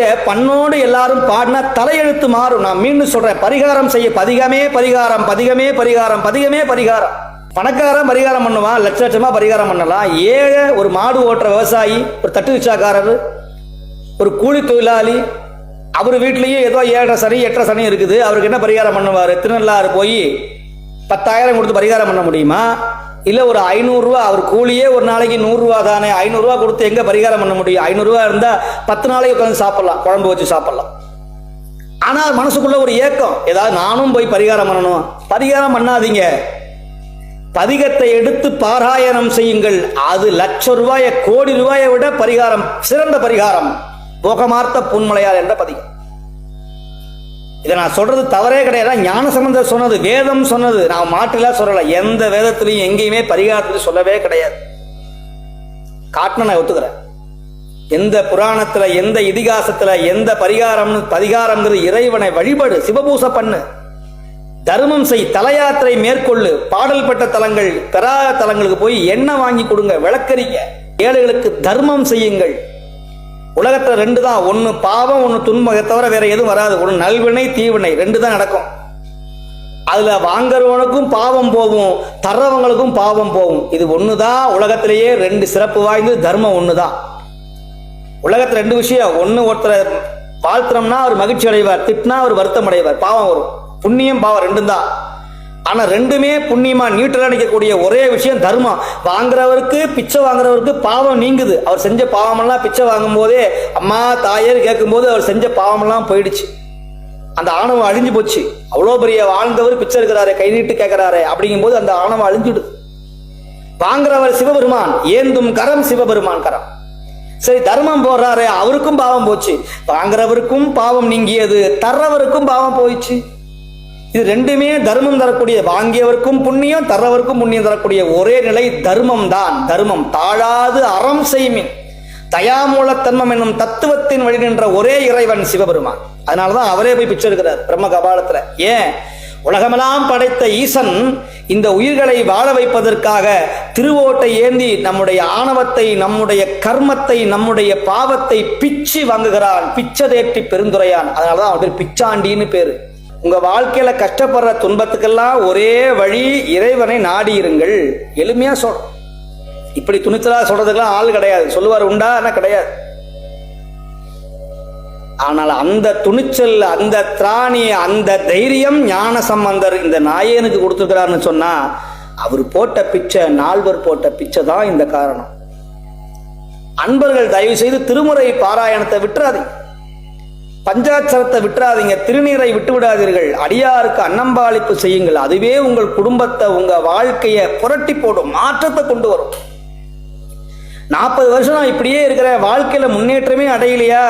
பாடலைய பண்ணோடு எல்லாரும் பாடினா தலையெழுத்து மாறும். நான் மீண்டும் சொல்றேன் பரிகாரம் செய்ய பதிகமே பரிகாரம் பதிகமே பரிகாரம் பதிகமே பரிகாரம். பணக்காரன் பரிகாரம் பண்ணுவான் லட்ச லட்சமா பரிகாரம் பண்ணலாம். ஏழை ஒரு மாடு ஓட்டுற விவசாயி ஒரு தட்டு ரிக்ஷாக்காரர் ஒரு கூலி தொழிலாளி அவர் வீட்லயும் ஏதோ ஏழரை சனி எட்டரை சனி இருக்குது. அவருக்கு என்ன பரிகாரம் பண்ணுவார்? திருநள்ளாறு போய் பத்தாயிரம் கொடுத்து பரிகாரம் பண்ண முடியுமா? இல்லை ஒரு ஐநூறுரூவா அவர் கூலியே ஒரு நாளைக்கு நூறுரூவா தானே. ஐநூறுரூவா கொடுத்து எங்கே பரிகாரம் பண்ண முடியும்? ஐநூறுரூவா இருந்தால் பத்து நாளைக்கு உட்காந்து சாப்பிட்லாம் குழம்பு வச்சு சாப்பிட்லாம். ஆனால் மனசுக்குள்ள ஒரு ஏக்கம். ஏதாவது நானும் போய் பரிகாரம் பண்ணணும். பரிகாரம் பண்ணாதீங்க. பதிகத்தை எடுத்து பாராயணம் செய்யுங்கள். அது லட்ச ரூபாய கோடி ரூபாயை விட பரிகாரம் சிறந்த பரிகாரம். போகமார்த்த புன்மலையார் என்ற பதிகம். இதை நான் சொல்றது தவறே கிடையாது. ஞான சம்பந்தர் சொன்னது வேதம் சொன்னது. நான் மாட்டிலாம் சொல்லல. எந்த வேதத்திலையும் எங்கேயுமே பரிகாரத்திலையும் சொல்லவே கிடையாது. காட்டின நான் ஒத்துக்கிறேன். எந்த புராணத்துல எந்த இதிகாசத்துல எந்த பரிகாரம்னு பரிகாரம்ங்கிறது இறைவனை வழிபடு சிவபூசை பண்ணு. தர்மம் செய் தலயாத்திரை மேற்கொள்ளு. பாடல் பெற்ற தலங்கள் பெறாத தலங்களுக்கு போய் எண்ணெய் வாங்கி கொடுங்க விளக்கறிங்க. ஏழைகளுக்கு தர்மம் செய்யுங்கள். உலகத்தில் ரெண்டு தான் ஒன்று பாவம் ஒன்று துன்பம். தவிர வேற எதுவும் வராது. ஒன்று நல்வினை தீவினை. ரெண்டு தான் நடக்கும். அதில் வாங்குறவனுக்கும் பாவம் போகும். தர்றவங்களுக்கும் பாவம் போகும். இது ஒன்று தான் உலகத்திலேயே ரெண்டு சிறப்பு வாய்ந்தது. தர்மம் ஒன்று தான் உலகத்தில் ரெண்டு விஷயம். ஒன்று ஒருத்தரை வாழ்த்துறோம்னா அவர் மகிழ்ச்சி அடைவார் திட்டினா அவர் வருத்தம் அடைவார் பாவம் வரும். புண்ணியம் பாவம் ரெண்டும் தான் ஆனா ரெண்டுமே புண்ணியமா நியூட்ரலா நினைக்கக்கூடிய ஒரே விஷயம் தர்மம். வாங்குறவருக்கு பிச்சை வாங்குறவருக்கு பாவம் நீங்குது. அவர் செஞ்ச பாவமெல்லாம் பிச்சை வாங்கும் போதே அம்மா தாயர் கேட்கும்போது அவர் செஞ்ச பாவமெல்லாம் போயிடுச்சு. அந்த ஆணவம் அழிஞ்சு போச்சு. அவ்வளோ பெரிய வாழ்ந்தவர் பிச்சை இருக்கிறாரு கை நீட்டு கேட்கிறாரு அப்படிங்கும்போது அந்த ஆணவம் அழிஞ்சுடுது. வாங்குறவர் சிவபெருமான் ஏந்தும் கரம் சிவபெருமான் கரம். சரி தர்மம் போடுறாரு அவருக்கும் பாவம் போச்சு. வாங்குறவருக்கும் பாவம் நீங்கியது தர்றவருக்கும் பாவம் போயிடுச்சு. இது ரெண்டுமே தர்மம் தரக்கூடிய வாங்கியவருக்கும் புண்ணியம் தர்றவருக்கும் புண்ணியம் தரக்கூடிய ஒரே நிலை தர்மம் தான் தர்மம் தாழாது அறம் செய்மின். தயாமூலத்தன்மம் என்னும் தத்துவத்தின் வழி நின்ற ஒரே இறைவன் சிவபெருமான். அதனாலதான் அவரே போய் பிச்சை எடுக்கிறார் பிரம்ம கபாலத்துல. ஏன்? உலகமெல்லாம் படைத்த ஈசன் இந்த உயிர்களை வாழ வைப்பதற்காக திருவோட்டை ஏந்தி நம்முடைய ஆணவத்தை நம்முடைய கர்மத்தை நம்முடைய பாவத்தை பிச்சு வாங்குகிறான் பிச்சதேற்றி பெருந்துரையான். அதனாலதான் அவன் பேர் பிச்சாண்டின்னு பேரு. உங்கள் வாழ்க்கையில் கஷ்டப்படுற துன்பத்துக்கெல்லாம் ஒரே வழி இறைவனை நாடி இருங்கள் எளிமையாக சொல். இப்படி துணிச்சலாக சொல்கிறதுக்கெல்லாம் ஆள் கிடையாது. சொல்லுவார் உண்டா? ஆனால் கிடையாது. ஆனால் அந்த துணிச்சல் அந்த திராணி அந்த தைரியம் ஞான சம்பந்தர் இந்த நாயனுக்கு கொடுத்துருக்கிறாருன்னு சொன்னால் அவர் போட்ட பிச்சை நால்வர் போட்ட பிச்சை தான் இந்த காரணம். அன்பர்கள் தயவு செய்து திருமுறை பாராயணத்தை விட்டுறாதீங்க. பஞ்சாட்சரத்தை விட்டுறாதீங்க திருநீரை விட்டு விடாதீர்கள் அடியாருக்கு அன்னம்பாளிப்பு செய்யுங்கள். அதுவே உங்கள் குடும்பத்தை உங்க வாழ்க்கையை புரட்டி போடும் மாற்றத்தை கொண்டு வரும். நாற்பது வருஷம் நான் இப்படியே இருக்கிற வாழ்க்கையில முன்னேற்றமே அடையலையா?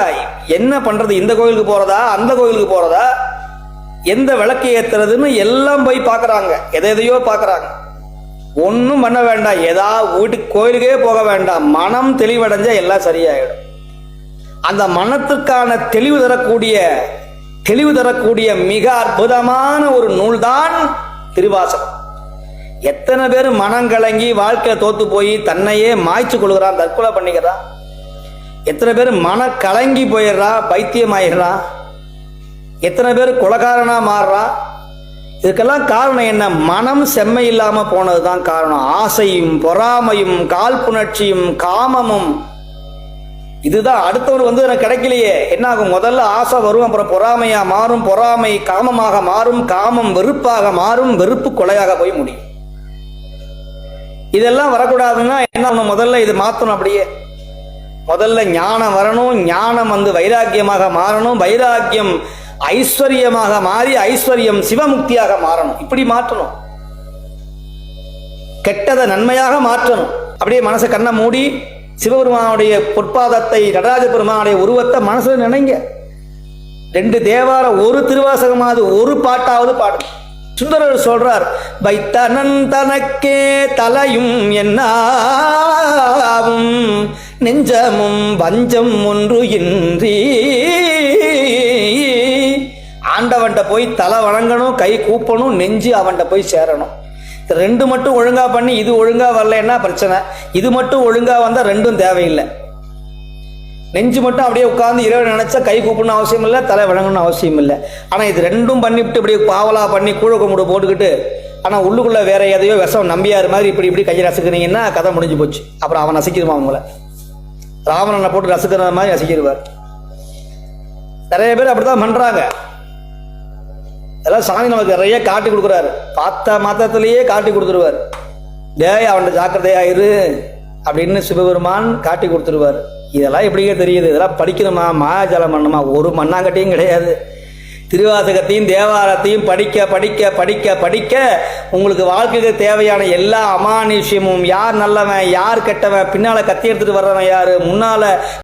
என்ன பண்றது? இந்த கோயிலுக்கு போறதா? அந்த கோயிலுக்கு போறதா? எந்த விளக்கு ஏத்துறதுன்னு எல்லாம் போய் பார்க்குறாங்க எதை எதையோ பார்க்கறாங்க ஒன்றும் பண்ண வேண்டாம். ஏதா வீட்டுக்கு கோயிலுக்கே போக வேண்டாம். மனம் தெளிவடைஞ்சா எல்லாம் சரியாயிடும். அந்த மனத்துக்கான தெளிவு தரக்கூடிய தெளிவு தரக்கூடிய மிக அற்புதமான ஒரு நூல்தான் திருவாசகம். எத்தனை பேர் மனம் கலங்கி வாழ்க்கையில தோத்து போய் தன்னையே மாய்ச்சி கொள்கிறான் தற்கொலை பண்ணிக்கிறான் எத்தனை பேர் மன கலங்கி போயிடுறா பைத்தியம் ஆயிடுறான் எத்தனை பேர் குலகாரனாக மாறுறான் இதுக்கெல்லாம் காரணம் என்ன? மனம் செம்மை இல்லாம போனது தான் காரணம். ஆசையும் பொறாமையும் காழ்ப்புணர்ச்சியும் காமமும் இதுதான் அடுத்தவர் வந்து எனக்கு கிடைக்கலையே. என்ன ஆகும் முதல்ல ஆசை வரும் அப்புறம் பொறாமையா மாறும். பொறாமை காமமாக மாறும் காமம் வெறுப்பாக மாறும் வெறுப்பு கொலையாக போய் முடியும். இதெல்லாம் வரக்கூடாதுன்னா என்ன முதல்ல இது மாற்றணும் அப்படியே. முதல்ல ஞானம் வரணும் ஞானம் வந்து வைராக்கியமாக மாறணும் வைராக்கியம் ஐஸ்வர்யமாக மாறி ஐஸ்வர்யம் சிவமுக்தியாக மாறணும். இப்படி மாற்றணும். கெட்டதை நன்மையாக மாற்றணும். அப்படியே மனசை கண்ணை மூடி சிவபெருமானுடைய பொற்பாதத்தை நடராஜ பெருமானுடைய உருவத்தை மனசில் நினைங்க. ரெண்டு தேவார ஒரு திருவாசகமாவது ஒரு பாட்டாவது பாடு சுந்தரர் சொல்றார் வைத்தனன் தனக்கே தலையும் என்னாவும் நெஞ்சமும் வஞ்சம் ஒன்று இன்றி. ஆண்டவன்ட்ட போய் தலை வணங்கணும் கை கூப்பணும் நெஞ்சு அவன்கிட்ட போய் சேரணும். ரெண்டு மட்டும் ஒழுங்கா பண்ணி இது ஒழுங்கா வரலைன்னா பிரச்சனை. இது மட்டும் ஒழுங்கா வந்தா ரெண்டும் தேவையில்லை. நெஞ்சு மட்டும் அப்படியே உட்காந்து இரவு நினைச்சா கை கூப்பிடணும் அவசியம் இல்லை தலை வணங்கணும்னு அவசியம் இல்லை. ஆனால் இது ரெண்டும் பண்ணிவிட்டு இப்படி பாவலா பண்ணி கூழ கும்பிடு போட்டுக்கிட்டு ஆனால் உள்ளுக்குள்ள வேற எதையோ விஷம் நம்பியார் மாதிரி இப்படி இப்படி கையை ரசிக்கிறீங்கன்னா கதை முடிஞ்சு போச்சு. அப்புறம் அவன் நசிக்கிடுவான் அவங்கள? ராவணனை போட்டு ரசிக்கிற மாதிரி நசுக்கிடுவார் நிறைய பேர் அப்படித்தான் பண்றாங்க. அதெல்லாம் சாமி நமக்கு நிறைய காட்டி கொடுக்குறாரு. பார்த்த மாத்திரத்திலேயே காட்டி கொடுத்துருவார். டேய் அவன்கிட்ட ஜாக்கிரதையாயிரு அப்படின்னு சிவபெருமான் காட்டி கொடுத்துருவார். இதெல்லாம் எப்படியே தெரியுது? இதெல்லாம் படிக்கணுமா? மாயாஜாலம் பண்ணணுமா? ஒரு மண்ணாங்கட்டியும் கிடையாது. திருவாசகத்தையும் தேவாரத்தையும் படிக்க படிக்க படிக்க படிக்க உங்களுக்கு வாழ்க்கைக்கு தேவையான எல்லா அமானுஷ்யமும் யார் நல்லவன் யார் கெட்டவன் பின்னால் கத்தி எடுத்துகிட்டு வர்றவன் யார்? முன்னால்